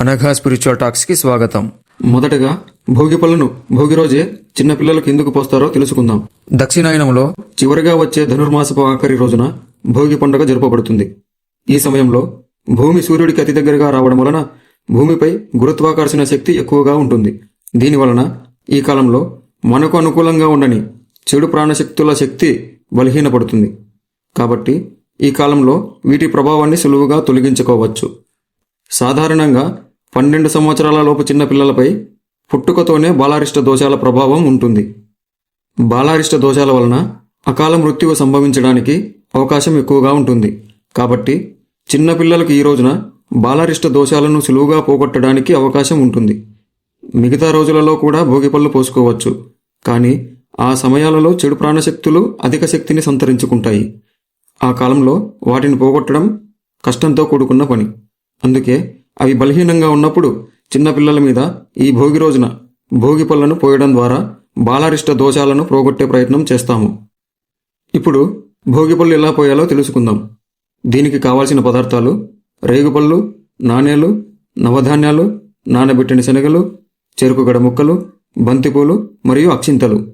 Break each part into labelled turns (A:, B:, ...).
A: Anagha spiritual టాక్స్కి స్వాగతం.
B: మొదటగా భోగి పళ్ళను భోగి రోజే చిన్న పిల్లలకు ఎందుకు పోస్తారో తెలుసుకుందాం.
A: దక్షిణాయనంలో
B: చివరిగా వచ్చే ధనుర్మాసపు ఆఖరి రోజున భోగి పండుగ జరపబడుతుంది. ఈ సమయంలో భూమి సూర్యుడికి అతి దగ్గరగా రావడం వలన భూమిపై గురుత్వాకర్షణ శక్తి ఎక్కువగా ఉంటుంది. దీని వలన ఈ కాలంలో మనకు అనుకూలంగా ఉండని చెడు ప్రాణశక్తుల శక్తి బలహీనపడుతుంది. కాబట్టి ఈ కాలంలో వీటి ప్రభావాన్ని సులువుగా తొలగించుకోవచ్చు. సాధారణంగా పన్నెండు సంవత్సరాల లోపు చిన్న పిల్లలపై పుట్టుకతోనే బాలారిష్ట దోషాల ప్రభావం ఉంటుంది. బాలారిష్ట దోషాల వలన అకాల మృత్యువు సంభవించడానికి అవకాశం ఎక్కువగా ఉంటుంది. కాబట్టి చిన్నపిల్లలకు ఈ రోజున బాలారిష్ట దోషాలను సులువుగా పోగొట్టడానికి అవకాశం ఉంటుంది. మిగతా రోజులలో కూడా భోగిపళ్ళు పోసుకోవచ్చు. కానీ ఆ సమయాలలో చెడు ప్రాణశక్తులు అధిక శక్తిని సంతరించుకుంటాయి. ఆ కాలంలో వాటిని పోగొట్టడం కష్టంతో కూడుకున్న పని. అందుకే అవి బలహీనంగా ఉన్నప్పుడు చిన్నపిల్లల మీద ఈ భోగి రోజున భోగి పళ్ళను పోయడం ద్వారా బాలారిష్ట దోషాలను పోగొట్టే ప్రయత్నం చేస్తాము. ఇప్పుడు భోగిపళ్ళు ఎలా పోయాలో తెలుసుకుందాం. దీనికి కావాల్సిన పదార్థాలు రేగుపళ్ళు నాణేలు నవధాన్యాలు నానబెట్టిన శనగలు చెరుకుగడ ముక్కలు బంతిపూలు మరియు అక్షింతలు.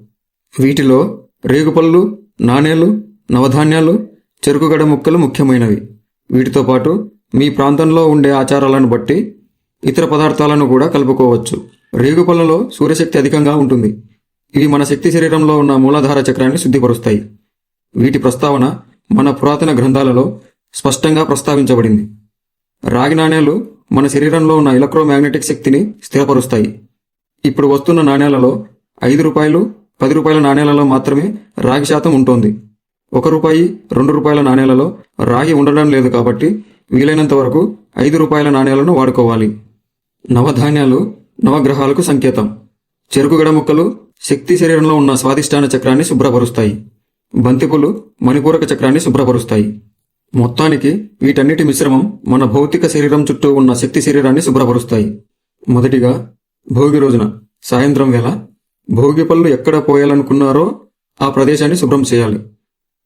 B: వీటిలో రేగుపళ్ళు నాణేలు నవధాన్యాలు చెరుకుగడ ముక్కలు ముఖ్యమైనవి. వీటితో పాటు మీ ప్రాంతంలో ఉండే ఆచారాలను బట్టి ఇతర పదార్థాలను కూడా కలుపుకోవచ్చు. రేగుపళ్ళలో సూర్యశక్తి అధికంగా ఉంటుంది. ఇవి మన శక్తి శరీరంలో ఉన్న మూలాధార చక్రాన్ని శుద్ధిపరుస్తాయి. వీటి ప్రస్తావన మన పురాతన గ్రంథాలలో స్పష్టంగా ప్రస్తావించబడింది. రాగి నాణేలు మన శరీరంలో ఉన్న ఎలక్ట్రోమాగ్నెటిక్ శక్తిని స్థిరపరుస్తాయి. ఇప్పుడు వస్తున్న నాణేలలో ఐదు రూపాయలు పది రూపాయల నాణేలలో మాత్రమే రాగి శాతం ఉంటుంది. ఒక రూపాయి రెండు రూపాయల నాణేలలో రాగి ఉండడం లేదు కాబట్టి వీలైనంత వరకు ఐదు రూపాయల నాణేలను వాడుకోవాలి. నవధాన్యాలు నవగ్రహాలకు సంకేతం. చెరుకుగడ ముక్కలు శక్తి శరీరంలో ఉన్న స్వాదిష్టాన చక్రాన్ని శుభ్రపరుస్తాయి. బంతిపులు మణిపూరక చక్రాన్ని శుభ్రపరుస్తాయి. మొత్తానికి వీటన్నిటి మిశ్రమం మన భౌతిక శరీరం చుట్టూ ఉన్న శక్తి శరీరాన్ని శుభ్రపరుస్తాయి. మొదటిగా భోగి రోజున సాయంత్రం వేళ భోగి పళ్ళు ఎక్కడ పోయాలనుకున్నారో ఆ ప్రదేశాన్ని శుభ్రం చేయాలి.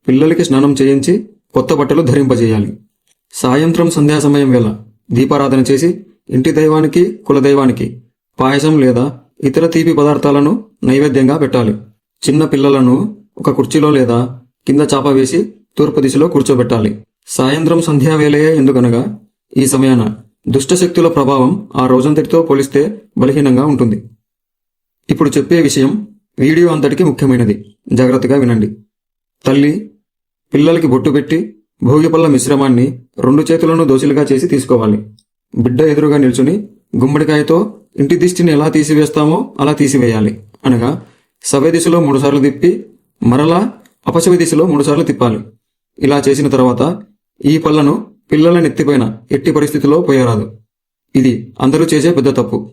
B: పిల్లలకి స్నానం చేయించి కొత్త బట్టలు ధరింపజేయాలి. సాయంత్రం సంధ్యా సమయం వేళ దీపారాధన చేసి ఇంటి దైవానికి కులదైవానికి పాయసం లేదా ఇతర తీపి పదార్థాలను నైవేద్యంగా పెట్టాలి. చిన్న పిల్లలను ఒక కుర్చీలో లేదా కింద చాప వేసి తూర్పు దిశలో కూర్చోబెట్టాలి. సాయంత్రం సంధ్యా వేళయే ఎందుకనగా ఈ సమయాన దుష్టశక్తుల ప్రభావం ఆ రోజంతటితో పోలిస్తే బలహీనంగా ఉంటుంది. ఇప్పుడు చెప్పే విషయం వీడియో అంతటికి ముఖ్యమైనది. జాగ్రత్తగా వినండి. తల్లి పిల్లలకి బొట్టు పెట్టి భోగిపళ్ళ మిశ్రమాన్ని రెండు చేతులను దోసిలుగా చేసి తీసుకోవాలి. బిడ్డ ఎదురుగా నిల్చుని గుమ్మడికాయతో ఇంటి దిష్టిని ఎలా తీసివేస్తామో అలా తీసివేయాలి. అనగా సవ్య దిశలో మూడుసార్లు తిప్పి మరలా అపశవ దిశలో మూడుసార్లు తిప్పాలి. ఇలా చేసిన తర్వాత ఈ పళ్ళను పిల్లల నెత్తిపైన ఎట్టి పరిస్థితిలో పోయరాదు. ఇది అందరూ చేసే పెద్ద తప్పు.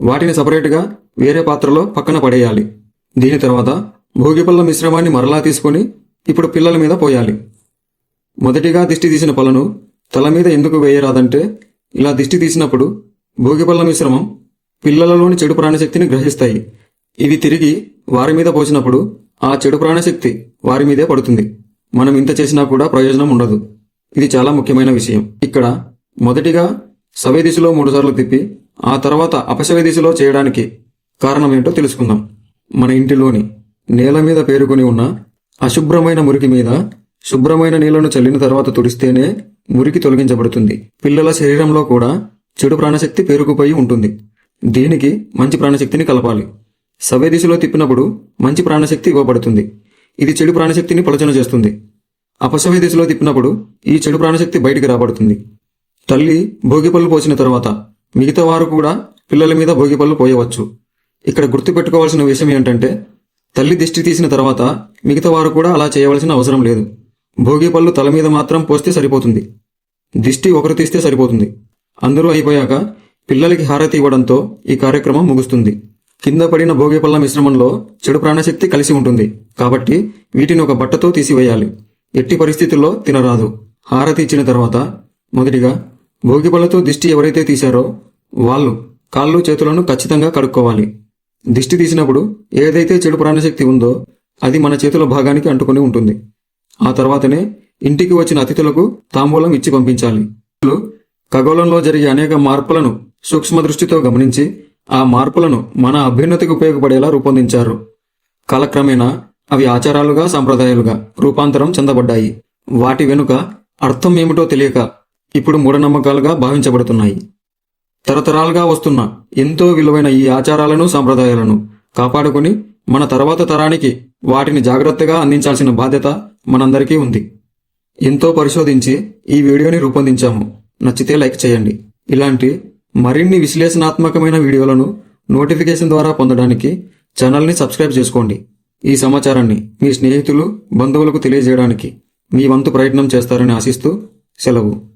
B: వాటిని సపరేట్గా వేరే పాత్రలో పక్కన పడేయాలి. దీని తర్వాత భోగిపళ్ళ మిశ్రమాన్ని మరలా తీసుకొని ఇప్పుడు పిల్లల మీద పోయాలి. మొదటిగా దిష్టి తీసిన పళ్ళను తల మీద ఎందుకు వేయరాదంటే ఇలా దిష్టి తీసినప్పుడు భోగిపళ్ళ మిశ్రమం పిల్లలలోని చెడు ప్రాణశక్తిని గ్రహిస్తాయి. ఇవి తిరిగి వారి మీద పోసినప్పుడు ఆ చెడు ప్రాణశక్తి వారి మీదే పడుతుంది. మనం ఇంత చేసినా కూడా ప్రయోజనం ఉండదు. ఇది చాలా ముఖ్యమైన విషయం. ఇక్కడ మొదటిగా సవే దిశలో మూడుసార్లు తిప్పి ఆ తర్వాత అపశవే దిశలో చేయడానికి కారణం ఏంటో తెలుసుకుందాం. మన ఇంటిలోని నేల మీద పేరుకొని ఉన్న అశుభ్రమైన మురికి మీద శుభ్రమైన నీళ్ళను చల్లిన తర్వాత తుడిస్తేనే మురికి తొలగించబడుతుంది. పిల్లల శరీరంలో కూడా చెడు ప్రాణశక్తి పేరుకుపోయి ఉంటుంది. దీనికి మంచి ప్రాణశక్తిని కలపాలి. సవ్య దిశలో తిప్పినప్పుడు మంచి ప్రాణశక్తి ఇవ్వబడుతుంది. ఇది చెడు ప్రాణశక్తిని పలచన చేస్తుంది. అపసవ్య దిశలో తిప్పినప్పుడు ఈ చెడు ప్రాణశక్తి బయటికి రాబడుతుంది. తల్లి భోగిపళ్ళు పోసిన తర్వాత మిగతా వారు కూడా పిల్లల మీద భోగిపళ్ళు పోయవచ్చు. ఇక్కడ గుర్తుపెట్టుకోవాల్సిన విషయం ఏంటంటే తల్లి దిష్టి తీసిన తర్వాత మిగతా వారు కూడా అలా చేయవలసిన అవసరం లేదు. భోగిపళ్ళు తల మీద మాత్రం పోస్తే సరిపోతుంది. దిష్టి ఒకరు తీస్తే సరిపోతుంది. అందరూ అయిపోయాక పిల్లలకి హారతి ఇవ్వడంతో ఈ కార్యక్రమం ముగుస్తుంది. కింద పడిన భోగిపళ్ళ మిశ్రమంలో చెడు ప్రాణశక్తి కలిసి ఉంటుంది. కాబట్టి వీటిని ఒక బట్టతో తీసివేయాలి. ఎట్టి పరిస్థితుల్లో తినరాదు. హారతి ఇచ్చిన తర్వాత మొదటిగా భోగిపళ్ళతో దిష్టి ఎవరైతే తీశారో వాళ్ళు కాళ్ళు చేతులను ఖచ్చితంగా కడుక్కోవాలి. దిష్టి తీసినప్పుడు ఏదైతే చెడు ప్రాణశక్తి ఉందో అది మన చేతుల భాగానికి అంటుకొని ఉంటుంది. ఆ తర్వాతనే ఇంటికి వచ్చిన అతిథులకు తాంబూలం ఇచ్చి పంపించాలి. ఖగోళంలో జరిగే అనేక మార్పులను సూక్ష్మ దృష్టితో గమనించి ఆ మార్పులను మన అభ్యున్నతికి ఉపయోగపడేలా రూపొందించారు. కాలక్రమేణా అవి ఆచారాలుగా సాంప్రదాయాలుగా రూపాంతరం చెందబడ్డాయి. వాటి వెనుక అర్థం ఏమిటో తెలియక ఇప్పుడు మూఢనమ్మకాలుగా భావించబడుతున్నాయి. తరతరాలుగా వస్తున్న ఎంతో విలువైన ఈ ఆచారాలను సాంప్రదాయాలను కాపాడుకుని మన తర్వాత తరానికి వాటిని జాగ్రత్తగా అందించాల్సిన బాధ్యత మనందరికీ ఉంది. ఎంతో పరిశోధించి ఈ వీడియోని రూపొందించాము. నచ్చితే లైక్ చేయండి. ఇలాంటి మరిన్ని విశ్లేషణాత్మకమైన వీడియోలను నోటిఫికేషన్ ద్వారా పొందడానికి ఛానల్ని సబ్స్క్రైబ్ చేసుకోండి. ఈ సమాచారాన్ని మీ స్నేహితులు బంధువులకు తెలియజేయడానికి మీ వంతు ప్రయత్నం చేస్తారని ఆశిస్తూ సెలవు.